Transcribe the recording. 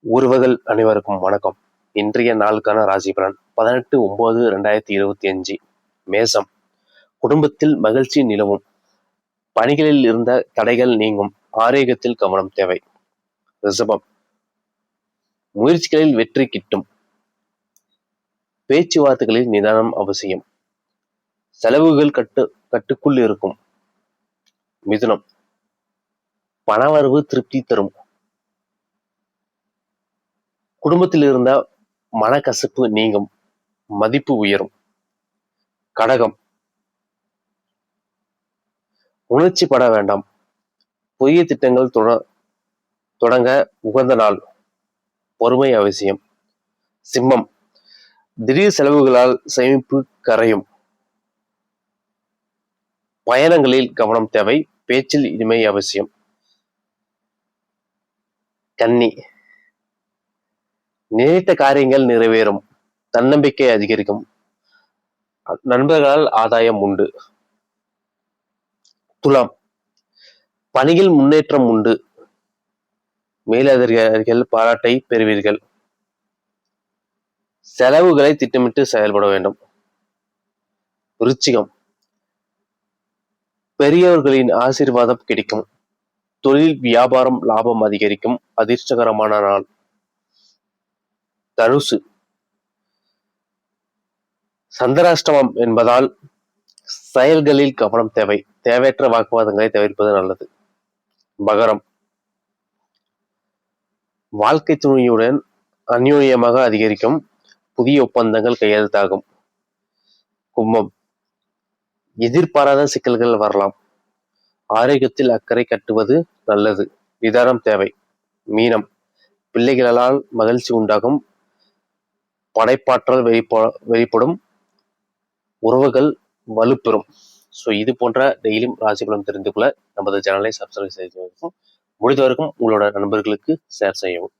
உறவுகள் அனைவருக்கும் வணக்கம். இன்றைய நாளுக்கான ராசி பலன் பதினெட்டு ஒன்பது ரெண்டாயிரத்தி இருபத்தி அஞ்சு மேசம். குடும்பத்தில் மகிழ்ச்சி நிலவும். பணிகளில் இருந்த தடைகள் நீங்கும். ஆரோக்கியத்தில் கவனம் தேவை. ரிஷபம். முயற்சிகளில் வெற்றி கிட்டும். பேச்சுவார்த்தைகளில் நிதானம் அவசியம். செலவுகள் கட்டு கட்டுக்குள் இருக்கும். மிதுனம். பணவரவு திருப்தி தரும். குடும்பத்தில் இருந்த மனக்கசப்பு நீங்கும் மதிப்பு உயரும். கடகம். உணர்ச்சி பட வேண்டாம். புதிய திட்டங்கள் தொட தொடங்க உகந்த நாள். பொறுமை அவசியம். சிம்மம். திடீர் செலவுகளால் சேமிப்பு கரையும். பயணங்களில் கவனம் தேவை. பேச்சில் இனிமை அவசியம். கன்னி. நினைத்த காரியங்கள் நிறைவேறும். தன்னம்பிக்கை அதிகரிக்கும். நண்பர்களால் ஆதாயம் உண்டு. துலாம். பணியில் முன்னேற்றம் உண்டு. மேலதிகாரிகள் பாராட்டை பெறுவீர்கள். செலவுகளை திட்டமிட்டு செயல்பட வேண்டும். விருச்சிகம். பெரியவர்களின் ஆசீர்வாதம் கிடைக்கும். தொழில் வியாபாரம் லாபம் அதிகரிக்கும். அதிர்ஷ்டகரமான நாள். தனுசு. சந்திராஷ்டமம் என்பதால் செயல்களில் கவனம் தேவை. தேவையற்ற வாக்குவாதங்களை தவிர்ப்பது நல்லது. மகரம். வாழ்க்கை துணையுடன் அந்யோன்யமாக அதிகரிக்கும் புதிய ஒப்பந்தங்கள் கையெழுத்தாகும். கும்பம். எதிர்பாராத சிக்கல்கள் வரலாம். ஆரோக்கியத்தில் அக்கறை கட்டுவது நல்லது. நிதானம் தேவை. மீனம். பிள்ளைகளால் மகிழ்ச்சி உண்டாகும் படைப்பாற்றல் வெளிப்ப வெளிப்படும் உறவுகள் வலுப்பெறும். ஸோ இது போன்ற டெய்லியும் ராசிபலம் தெரிந்து கொள்ள நமது சேனலை சப்ஸ்கிரைப் செய்து முடிந்தவரைக்கும் உங்களோட நண்பர்களுக்கு ஷேர் செய்யவும்.